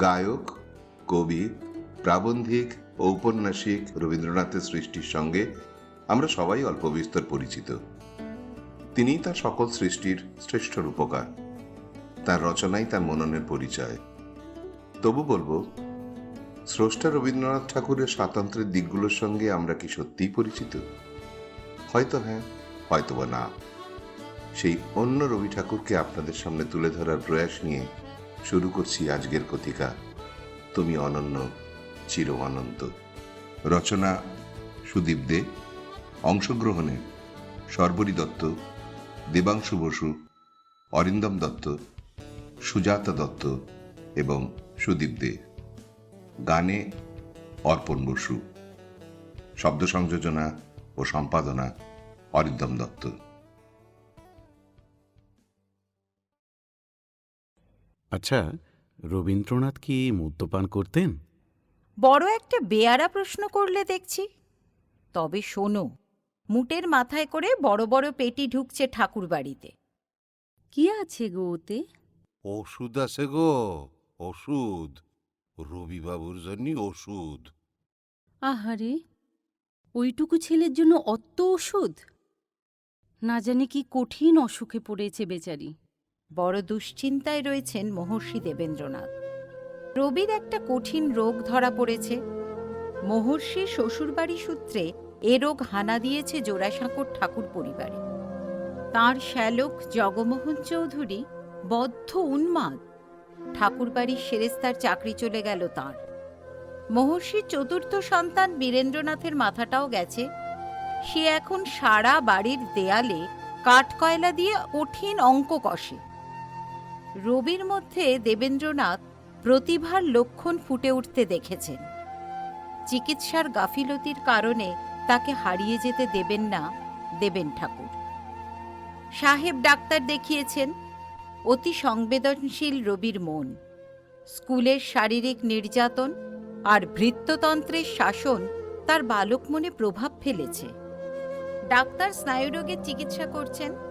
গায়ক, কবি, প্রাবন্ধিক ঔপন্যাসিক রবীন্দ্রনাথের সৃষ্টির সঙ্গে আমরা সবাই অল্প বিস্তর পরিচিত। তিনি তার সকল সৃষ্টির শ্রেষ্ঠ রূপকার। তার রচনাই তার মননের পরিচয়। তবু বলব, স্রষ্টা রবীন্দ্রনাথ ঠাকুরের স্বাতন্ত্র্যের দিকগুলোর সঙ্গে আমরা কি সত্যিই পরিচিত? হয়তো হ্যাঁ হয়তো বা না। সেই অন্য রবি ঠাকুরকে আপনাদের সামনে তুলে ধরার প্রয়াস নিয়ে শুরু করছি আজকের কথিকা, তুমি অনন্য চির অনন্ত রচনা সুদীপ দে, অংশগ্রহণে সর্বরী দত্ত, দেবাংশু বসু, অরিন্দম দত্ত, সুজাতা দত্ত এবং সুদীপ দে। গানে অর্পণ বসু। শব্দ সংযোজনা ও সম্পাদনা অরিন্দম দত্ত। আচ্ছা রবীন্দ্রনাথ কি মদ্যপান করতেন? বড় একটা বেয়ারা প্রশ্ন করলে দেখছি। তবে শোনো মুটের মাথায় করে বড় বড় পেটি ঢুকছে ঠাকুর বাড়িতে কি আছে গো ওতে? ওষুধ আছে গো ওষুধ। রবিবাবুর জন্য ওষুধ। আহারে ওইটুকু ছেলের জন্য অত ওষুধ? না জানি কি কঠিন অসুখে পড়েছে বেচারি। বড় দুশ্চিন্তায় রয়েছেন মহর্ষি দেবেন্দ্রনাথ। রবির একটা কঠিন রোগ ধরা পড়েছে। মহর্ষি শ্বশুরবাড়ি সূত্রে এ রোগ হানা দিয়েছে জোড়াসাঁকোর ঠাকুর পরিবারে। তার শ্যালক জগমোহন চৌধুরী বদ্ধ উন্মাদ। ঠাকুরবাড়ির সেরেস্তার চাকরি চলে গেল তার। মহর্ষির চতুর্থ সন্তান বীরেন্দ্রনাথের মাথাটাও গেছে। সে এখন সারা বাড়ির দেয়ালে কাঠকয়লা দিয়ে কঠিন অঙ্ক কষে। রবির মধ্যে দেবেন্দ্রনাথ প্রতিভার লক্ষণ ফুটে উঠতে দেখেছেন। চিকিৎসার গাফিলতির কারণে তাকে হারিয়ে যেতে দেবেন না দেবেন ঠাকুর। সাহেব ডাক্তার দেখিয়েছেন, অতি সংবেদনশীল রবির মন, স্কুলের শারীরিক নির্যাতন আর ভৃত্যতন্ত্রের শাসন তার বালক মনে প্রভাব ফেলেছে। ডাক্তার স্নায়ুরোগের চিকিৎসা করছেন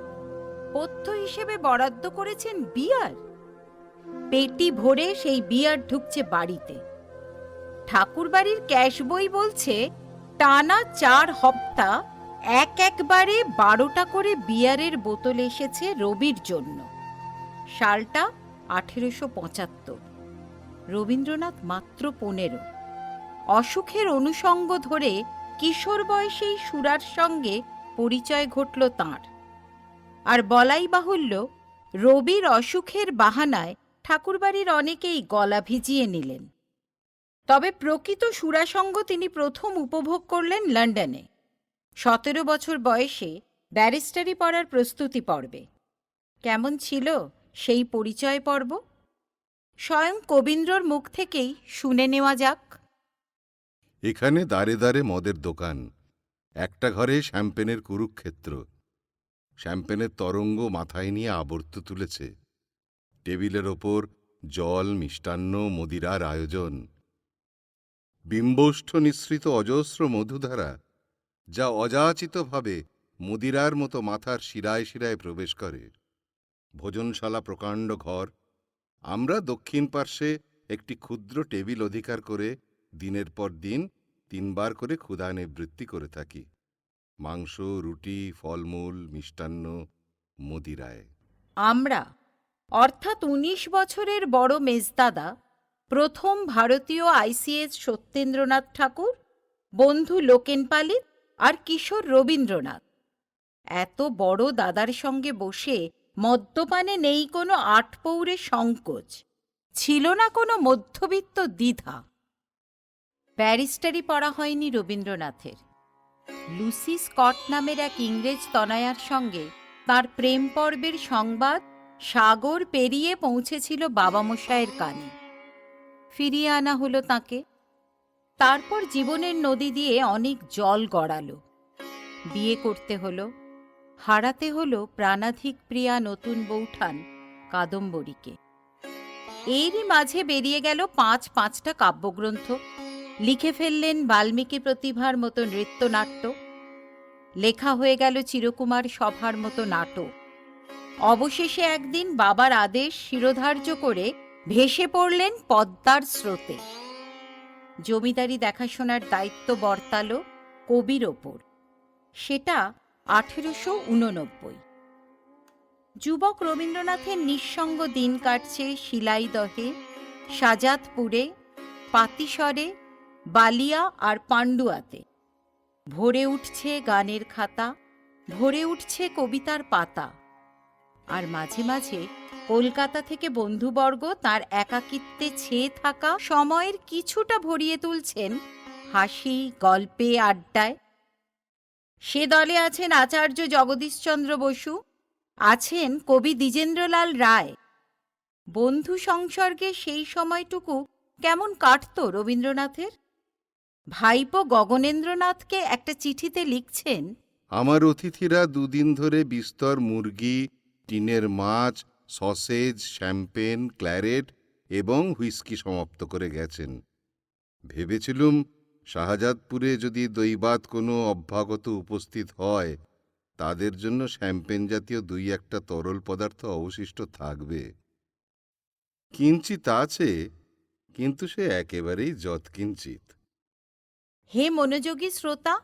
পথ্য হিসেবে বরাদ্দ করেছেন বিয়ার। পেটি ভরে সেই বিয়ার ঢুকছে বাড়িতে। ঠাকুরবাড়ির ক্যাশ বই বলছে, টানা চার হপ্তা এক একবারে বারোটা করে বিয়ারের বোতল এসেছে রবির জন্য। সালটা আঠেরোশো পঁচাত্তর। রবীন্দ্রনাথ মাত্র পনেরো। অসুখের অনুষঙ্গ ধরে কিশোর বয়সেই সুরার সঙ্গে পরিচয় ঘটল তাঁর। আর বলাই বাহুল্য, রবির অসুখের বাহানায় ঠাকুরবাড়ির অনেকেই গলা ভিজিয়ে নিলেন। তবে প্রকৃত সুরাসঙ্গ তিনি প্রথম উপভোগ করলেন লন্ডনে। সতেরো বছর বয়সে ব্যারিস্টারি পড়ার প্রস্তুতি পর্বে। কেমন ছিল সেই পরিচয় পর্ব? স্বয়ং কবীন্দ্রর মুখ থেকেই শুনে নেওয়া যাক। এখানে দাঁড়ে দাঁড়ে মদের দোকান, একটা ঘরে শ্যাম্পেনের কুরুক্ষেত্র। শ্যাম্পেনের তরঙ্গ মাথায় নিয়ে আবর্ত তুলেছে। টেবিলের ওপর জল, মিষ্টান্ন, মদিরার আয়োজন। বিম্বষ্ঠ নিঃসৃত অজস্র মধুধারা, যা অযাচিতভাবে মদিরার মতো মাথার শিরায় শিরায় প্রবেশ করে। ভোজনশালা প্রকাণ্ড ঘর। আমরা দক্ষিণ পার্শ্বে একটি ক্ষুদ্র টেবিল অধিকার করে দিনের পর দিন তিনবার করে ক্ষুধা নিবৃত্তি করে থাকি। মাংস, রুটি, ফলমূল, মিষ্টান্ন, মদিরায়। আমরা, অর্থাৎ উনিশ বছরের বড় মেজদাদা, প্রথম ভারতীয় আইসিএস সত্যেন্দ্রনাথ ঠাকুর, বন্ধু লোকেন পালিত আর কিশোর রবীন্দ্রনাথ। এত বড় দাদার সঙ্গে বসে মদ্যপানে নেই কোনো আটপৌরে সংকোচ, ছিল না কোনো মধ্যবিত্ত দ্বিধা। ব্যারিস্টারি পড়া হয়নি রবীন্দ্রনাথের। লুসি স্কট নামের এক ইংরেজ তনয়ার সঙ্গে তার প্রেম পর্বের সংবাদ সাগর পেরিয়ে পৌঁছেছিল বাবামশায়ের কানে। ফিরিয়ে আনা হলো তাকে। তারপর জীবনের নদী দিয়ে অনেক জল গড়ালো। বিয়ে করতে হলো, হারাতে হলো প্রাণাধিক প্রিয়া নতুন বৌঠান কাদম্বরীকে। এরই মাঝে বেরিয়ে গেল পাঁচ পাঁচটা কাব্যগ্রন্থ। লিখে ফেললেন বাল্মীকি প্রতিভার মতো নৃত্যনাট্য। লেখা হয়ে গেল চিরকুমার সভার মতো নাটক। অবশেষে একদিন বাবার আদেশ শিরোধার্য করে ভেসে পড়লেন পদ্মার স্রোতে। জমিদারি দেখাশোনার দায়িত্ব বর্তালো কবির ওপর। সেটা আঠেরোশো উননব্বই। যুবক রবীন্দ্রনাথের নিঃসঙ্গ দিন কাটছে শিলাইদহে সাজাদপুরে পাতিসরে বালিয়া আর পাণ্ডুয়াতে। ভরে উঠছে গানের খাতা, ভরে উঠছে কবিতার পাতা। আর মাঝে মাঝে কলকাতা থেকে বন্ধুবর্গ তার একাকিত্বে ছেয়ে থাকা সময়ের কিছুটা ভরিয়ে তুলছেন হাসি, গল্পে, আড্ডায়। সে দলে আছেন আচার্য জগদীশচন্দ্র বসু, আছেন কবি দ্বিজেন্দ্রলাল রায়। বন্ধু সংসর্গে সেই সময়টুকু কেমন কাটত রবীন্দ্রনাথের? ভাইপো গগনেন্দ্রনাথকে একটা চিঠিতে লিখছেন, আমার অতিথিরা দুদিন ধরে বিস্তর মুরগি, টিনের মাছ, সসেজ, শ্যাম্পেন, ক্ল্যারেট এবং হুইস্কি সমাপ্ত করে গেছেন। ভেবেছিলুম শাহজাদপুরে যদি দৈবাত কোনো অভ্যাগত উপস্থিত হয়, তাদের জন্য শ্যাম্পেন জাতীয় দুই একটা তরল পদার্থ অবশিষ্ট থাকবে। কিঞ্চিত আছে, কিন্তু সে একেবারেই যৎকিঞ্চিত। হে মনোযোগী শ্রোতা,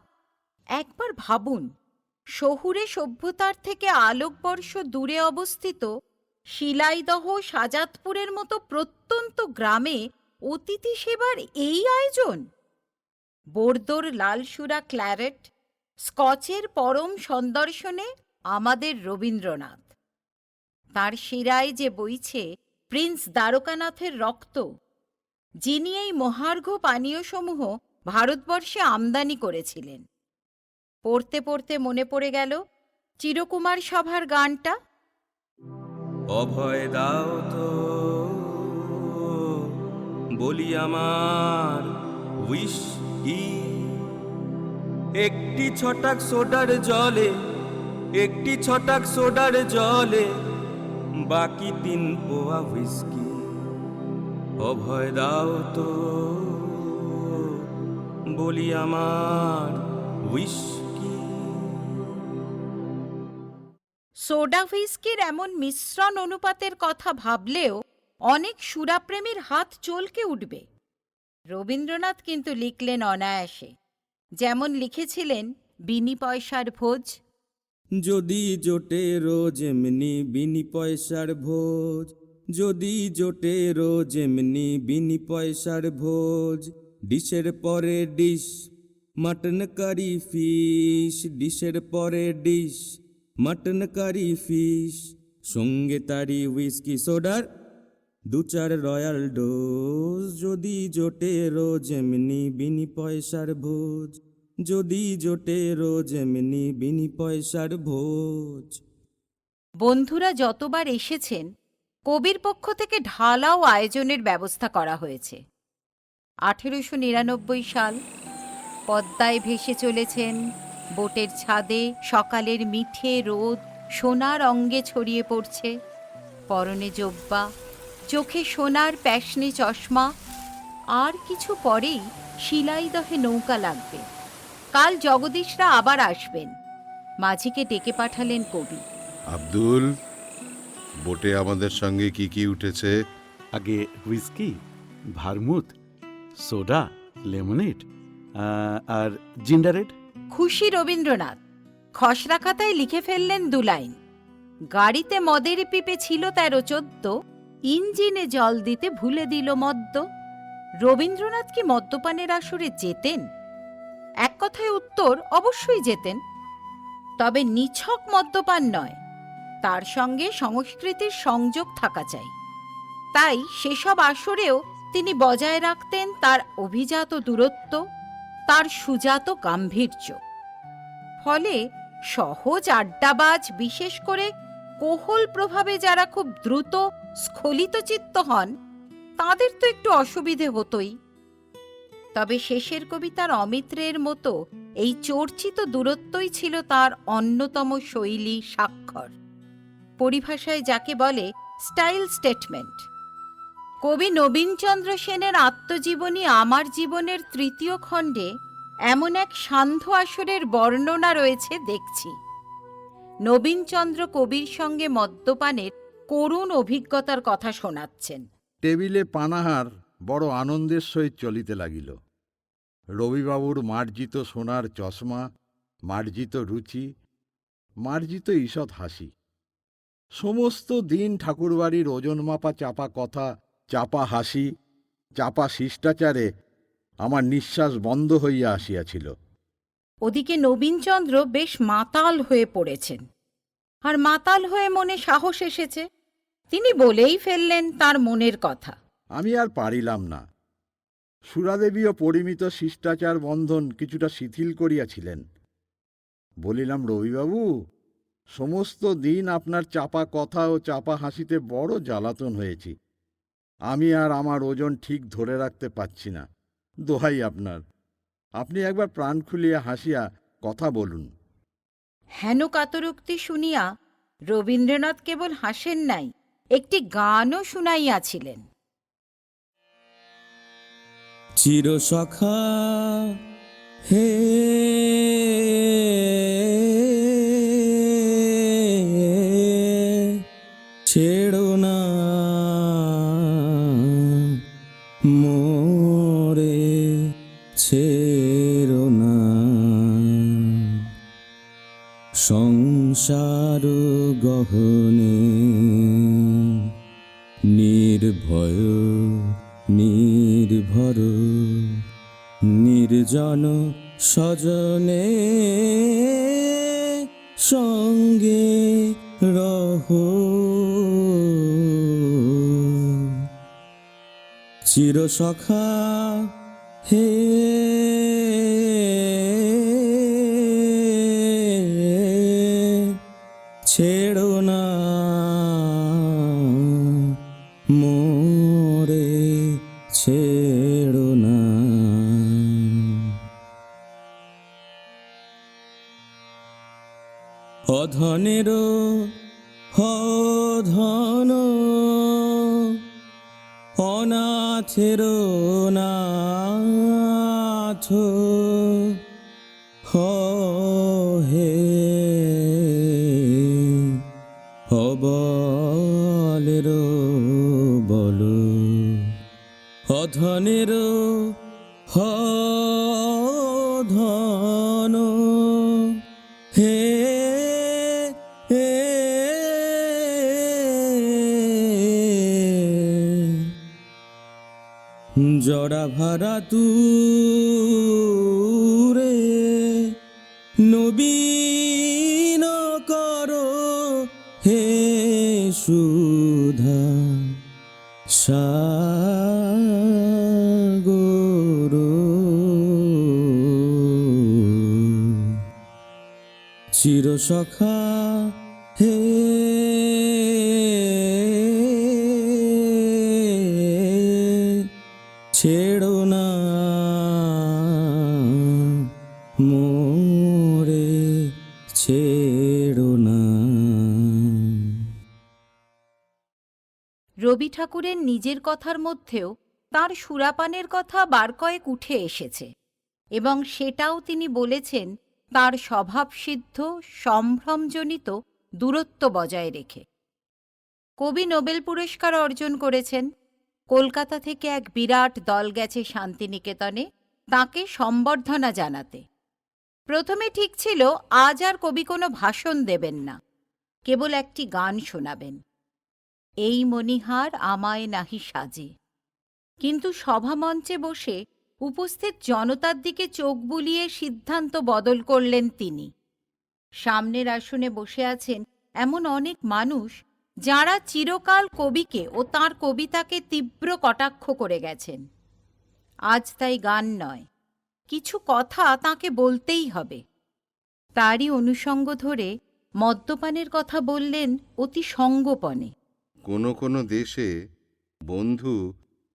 একবার ভাবুন, শহুরে সভ্যতার থেকে আলোকবর্ষ দূরে অবস্থিত শিলাইদহ সাজাদপুরের মতো প্রত্যন্ত গ্রামে অতিথি সেবার এই আয়োজন? বোর্দোর লালসুরা ক্ল্যারেট, স্কচের পরম সন্দর্শনে আমাদের রবীন্দ্রনাথ। তার শিরায় যে বইছে প্রিন্স দ্বারকানাথের রক্ত, যিনি এই মহার্ঘ পানীয়সমূহ ভারতবর্ষে আমদানি করেছিলেন। পড়তে পড়তে মনে পড়ে গেল, চিরকুমার সভার গানটা। অভয় দাও তো, বলি আমার একটি ছটাক সোডার জলে, একটি ছটাক সোডার জলে, বাকি তিন পোয়া হুইস্কি। অভয় দাও তো। বলি আমার উইশ কি সোডা হুইস্কির এমন মিশ্রণ অনুপাতের কথা ভাবলেও অনেক সুরাপ্রেমীর হাত চলকে উঠবে। রবীন্দ্রনাথ কিন্তু লিখলেন অনায়াসে। যেমন লিখেছিলেন বিনি পয়সার ভোজ। যদি জোটে রোজ এমনি বিনি পয়সার ভোজ। যদি জোটে রোজ এমনি বিনি পয়সার ভোজ। ডিশের পরে ডিশ, মাটন কারি ফিশ। ডিশের পরে ডিশ, মাটন কারি ফিশ। সঙ্গে তারি উইস্কি সোডার, দু চার রয়্যাল ডোজ। যদি জোটে রোজ এমনি বিনি পয়সার ভোজ। যদি জোটে রোজ এমনি বিনি পয়সার ভোজ। বন্ধুরা, যতবার এসেছেন, কবির পক্ষ থেকে ঢালাও আয়োজনের ব্যবস্থা করা হয়েছে। আঠেরোশো নিরানব্বই সাল পদ্মায় ভেসে চলেছেন বোটের ছাদে সকালের মিঠে রোদ সোনার অঙ্গে ছড়িয়ে পড়ছে। পরনে জব্বা চোখে সোনার প্যাশনে চশমা আর কিছু পরেই শিলাইদহে নৌকা লাগবে। কাল জগদীশরা আবার আসবেন। মাঝিকে ডেকে পাঠালেন কবি। আব্দুল বোটে আমাদের সঙ্গে কি কি উঠেছে? আগে হুইস্কি ভারমুথ সোডা লেমনেড আর জিন্ডারেড খুশি রবীন্দ্রনাথ, খসড়া খাতায় লিখে ফেললেন দু লাইন। গাড়িতে মদের পিপে ছিল তেরো চোদ্দ, ইঞ্জিনে জল দিতে ভুলে দিল মদ্য। রবীন্দ্রনাথ কি মদ্যপানের আসরে যেতেন? এক কথায় উত্তর, অবশ্যই যেতেন। তবে নিছক মদ্যপান নয়, তার সঙ্গে সংস্কৃতির সংযোগ থাকা চাই। তাই সেসব আসরেও তিনি বজায় রাখতেন তার অভিজাত দূরত্ব, তার সুজাত গাম্ভীর্য। ফলে সহজ আড্ডাবাজ, বিশেষ করে কোহল প্রভাবে যারা খুব দ্রুত স্খলিত চিত্ত হন, তাদের তো একটু অসুবিধে হতোই। তবে শেষের কবিতার অমিত্রের মতো এই চর্চিত দূরত্বই ছিল তার অন্যতম শৈলী, স্বাক্ষর। পরিভাষায় যাকে বলে স্টাইল স্টেটমেন্ট। কবি নবীনচন্দ্র সেনের আত্মজীবনী আমার জীবনের তৃতীয় খণ্ডে এমন এক সান্ধ্য আসরের বর্ণনা রয়েছে, দেখছি। নবীনচন্দ্র কবির সঙ্গে মদ্যপানের করুণ অভিজ্ঞতার কথা শোনাচ্ছেন। টেবিলে পানাহার বড় আনন্দের সহিত চলিতে লাগিল। রবিবাবুর মার্জিত সোনার চশমা, মার্জিত রুচি, মার্জিত ঈষৎ হাসি। সমস্ত দিন ঠাকুরবাড়ির ওজন মাপা চাপা কথা চাপা হাসি চাপা শিষ্টাচারে আমার নিঃশ্বাস বন্ধ হইয়া আসিয়াছিল। ওদিকে নবীনচন্দ্র বেশ মাতাল হয়ে পড়েছেন। আর মাতাল হয়ে মনে সাহস এসেছে। তিনি বলেই ফেললেন তার মনের কথা। আমি আর পারিলাম না। সুরাদেবীও পরিমিত শিষ্টাচার বন্ধন কিছুটা শিথিল করিয়াছিলেন। বলিলাম রবিবাবু সমস্ত দিন আপনার চাপা কথা ও চাপা হাসিতে বড় জ্বালাতন হয়েছি। আমি আর আমার ওজন ঠিক ধরে রাখতে পারছি না। দোহাই আপনার। আপনি একবার প্রাণ খুলিয়া হাসিয়া কথা বলুন। হেন কাতরোক্তি শুনিয়া রবীন্দ্রনাথ কেবল হাসেন নাই একটি গানও শুনাইয়াছিলেন। চিরসখা হে গহনে নির্ভয় নির্ভর নির্জন সজনে সঙ্গে রহ। চিরসখা হে অধনেরও হধন অনাথেরও নাথ হে অবলের বল অধনের জড়া ভাড়া তুরে নবীন করো হে সুধা সাগর। চিরসখা ছেড়ো না। রবি ঠাকুরের নিজের কথার মধ্যেও তার সুরাপানের কথা বার কয়েক উঠে এসেছে এবং সেটাও তিনি বলেছেন তার স্বভাবসিদ্ধ সম্ভ্রমজনিত, দূরত্ব বজায় রেখে। কবি নোবেল পুরস্কার অর্জন করেছেন। কলকাতা থেকে এক বিরাট দল গেছে শান্তিনিকেতনে তাকে সম্বর্ধনা জানাতে। প্রথমে ঠিক ছিল, আজ আর কবি কোনো ভাষণ দেবেন না, কেবল একটি গান শোনাবেন। এই মণিহার আমায় নাহি সাজে। কিন্তু সভামঞ্চে বসে উপস্থিত জনতার দিকে চোখ বুলিয়ে সিদ্ধান্ত বদল করলেন তিনি। সামনের আসনে বসে আছেন এমন অনেক মানুষ, যাঁরা চিরকাল কবিকে ও তার কবিতাকে তীব্র কটাক্ষ করে গেছেন। আজ তাই গান নয়। কিছু কথা তাকে বলতেই হবে। তারই অনুষঙ্গ ধরে মদ্যপানের কথা বললেন অতি সঙ্গোপনে। কোনো কোনো দেশে বন্ধু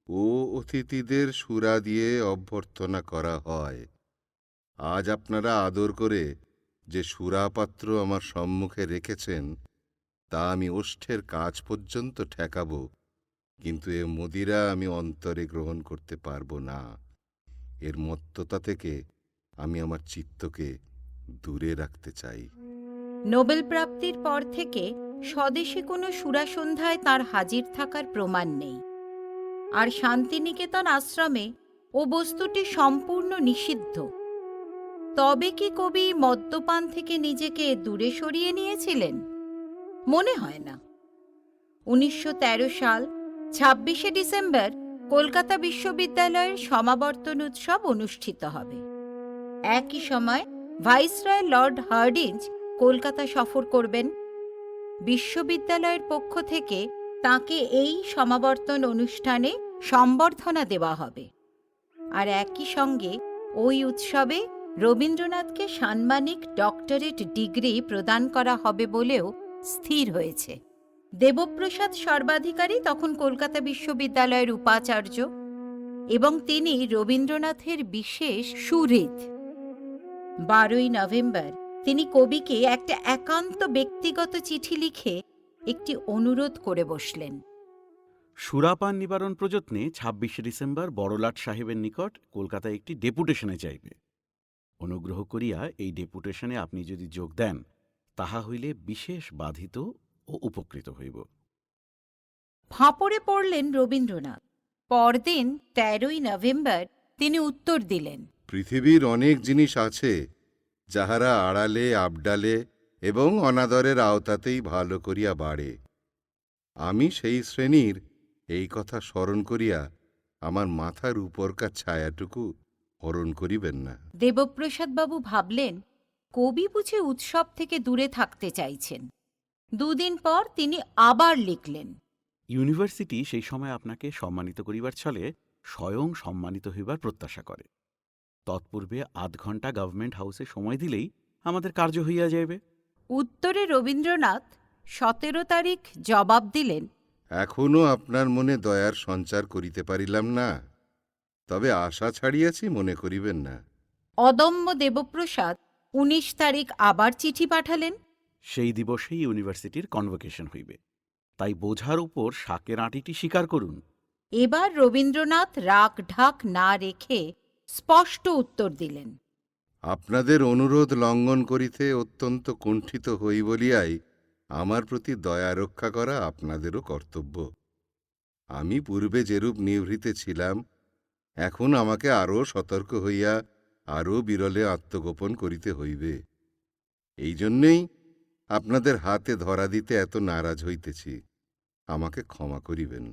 ও অতিথিদের সুরা দিয়ে অভ্যর্থনা করা হয়। আজ আপনারা আদর করে যে সুরাপাত্র আমার সম্মুখে রেখেছেন, তা আমি ওষ্ঠের কাজ পর্যন্ত ঠেকাব, কিন্তু এ মদিরা আমি অন্তরে গ্রহণ করতে পারব না। এর মত্ততা থেকে আমি আমার চিত্তকে দূরে রাখতে চাই। নোবেল প্রাপ্তির পর থেকে স্বদেশে কোনো সুরাসন্ধ্যায় তার হাজির থাকার প্রমাণ নেই। আর শান্তিনিকেতন আশ্রমে ও বস্তুটি সম্পূর্ণ নিষিদ্ধ। তবে কি কবি মদ্যপান থেকে নিজেকে দূরে সরিয়ে নিয়েছিলেন? মনে হয় না। উনিশশো তেরো সাল, ছাব্বিশে ডিসেম্বর কলকাতা বিশ্ববিদ্যালয়ের সমাবর্তন উৎসব অনুষ্ঠিত হবে। একই সময় ভাইসরয় লর্ড হার্ডিঞ্জ কলকাতা সফর করবেন। বিশ্ববিদ্যালয়ের পক্ষ থেকে তাকে এই সমাবর্তন অনুষ্ঠানে সম্বর্ধনা দেওয়া হবে। আর একই সঙ্গে ওই উৎসবে রবীন্দ্রনাথকে সাম্মানিক ডক্টরেট ডিগ্রি প্রদান করা হবে বলেও স্থির হয়েছে। দেবপ্রসাদ সর্বাধিকারী তখন কলকাতা বিশ্ববিদ্যালয়ের উপাচার্য এবং তিনি রবীন্দ্রনাথের বিশেষ সুহৃদ। বারোই নভেম্বর তিনি কবিকে একটা একান্ত ব্যক্তিগত চিঠি লিখে একটি অনুরোধ করে বসলেন। সুরাপান নিবারণ প্রযত্নে ছাব্বিশে ডিসেম্বর বড়লাট সাহেবের নিকট কলকাতায় একটি ডেপুটেশনে যাইবে। অনুগ্রহ করিয়া এই ডেপুটেশনে আপনি যদি যোগ দেন, তাহা হইলে বিশেষ বাধিত ও উপকৃত হইব। ফাঁপড়ে পড়লেন রবীন্দ্রনাথ। পরদিন তেরোই নভেম্বর তিনি উত্তর দিলেন। পৃথিবীর অনেক জিনিস আছে যাহারা আড়ালে আবডালে এবং অনাদরের আওতাতেই ভালো করিয়া বাড়ে। আমি সেই শ্রেণির এই কথা স্মরণ করিয়া আমার মাথার উপরকার ছায়াটুকু হরণ করিবেন না। দেবপ্রসাদবাবু ভাবলেন কবি বুঝে উৎসব থেকে দূরে থাকতে চাইছেন। দুদিন পর তিনি আবার লিখলেন। ইউনিভার্সিটি সেই সময় আপনাকে সম্মানিত করিবার ছলে স্বয়ং সম্মানিত হইবার প্রত্যাশা করে। তৎপূর্বে আধ ঘণ্টা গভর্নমেন্ট হাউসে সময় দিলেই আমাদের কার্য হইয়া যাইবে। উত্তরে রবীন্দ্রনাথ সতেরো তারিখ জবাব দিলেন এখনও আপনার মনে দয়ার সঞ্চার করিতে পারিলাম না তবে আশা ছাড়িয়াছি মনে করিবেন না। অদম্য দেবপ্রসাদ উনিশ তারিখ আবার চিঠি পাঠালেন সেই দিবসেই ইউনিভার্সিটির কনভোকেশন হইবে। তাই বোঝার উপর শাকের আঁটিটি স্বীকার করুন। এবার রবীন্দ্রনাথ রাগ ঢাক না রেখে স্পষ্ট উত্তর দিলেন। আপনাদের অনুরোধ লঙ্ঘন করিতে অত্যন্ত কুণ্ঠিত হই বলিয়াই আমার প্রতি দয়া রক্ষা করা আপনাদেরও কর্তব্য। আমি পূর্বে যেরূপ নিভৃতে ছিলাম এখন আমাকে আরও সতর্ক হইয়া আরও বিরলে আত্মগোপন করিতে হইবে। এই জন্যেই আপনাদের হাতে ধরা দিতে এত নারাজ হইতেছি, আমাকে ক্ষমা করিবেন।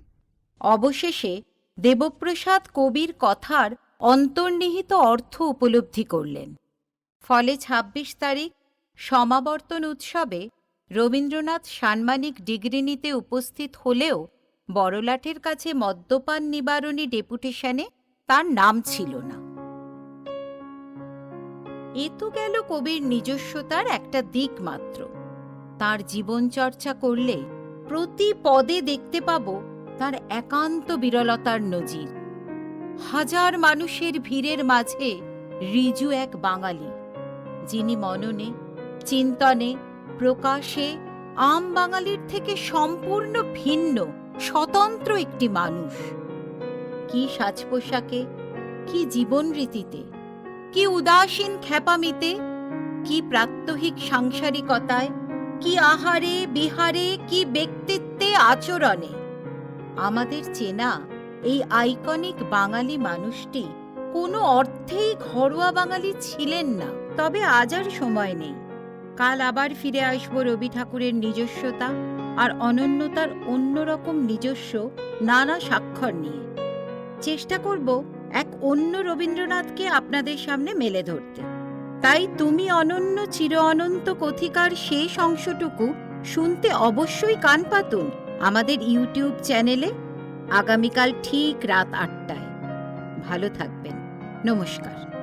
অবশেষে দেবপ্রসাদ কবির কথার অন্তর্নিহিত অর্থ উপলব্ধি করলেন। ফলে ২৬ তারিখ সমাবর্তন উৎসবে রবীন্দ্রনাথ সাম্মানিক ডিগ্রি নিতে উপস্থিত হলেও বড়লাটের কাছে মদ্যপান নিবারণী ডেপুটেশনে তার নাম ছিল না। এ তো গেল কবির নিজস্বতার একটা দিক মাত্র। তার জীবনচর্চা করলে প্রতি পদে দেখতে পাব তার একান্ত বিরলতার নজির। হাজার মানুষের ভিড়ের মাঝে রিজু এক বাঙালি, যিনি মননে, চিন্তনে, প্রকাশে আম বাঙালির থেকে সম্পূর্ণ ভিন্ন, স্বতন্ত্র একটি মানুষ। কি সাজ পোশাকে কি জীবন রীতিতে কি উদাসীন খ্যাপামিতে, কি প্রাত্যহিক সাংসারিকতায় কি আহারে, বিহারে, কি ব্যক্তিত্বে আচরণে? আমাদের চেনা এই আইকনিক বাঙালি মানুষটি কোনো অর্থেই ঘরোয়া বাঙালি ছিলেন না, তবে আজ আর সময় নেই। কাল আবার ফিরে আসব রবি ঠাকুরের নিজস্বতা আর অনন্যতার অন্যরকম নিজস্ব নানা স্বাক্ষর নিয়ে। চেষ্টা করব এক অন্য রবীন্দ্রনাথকে আপনাদের সামনে মেলে ধরতে। তাই তুমি অনন্য চির অনন্ত কথিকার শেষ অংশটুকু শুনতে অবশ্যই কান পাতুন আমাদের ইউটিউব চ্যানেলে আগামীকাল ঠিক রাত আটটায়। ভালো থাকবেন। নমস্কার।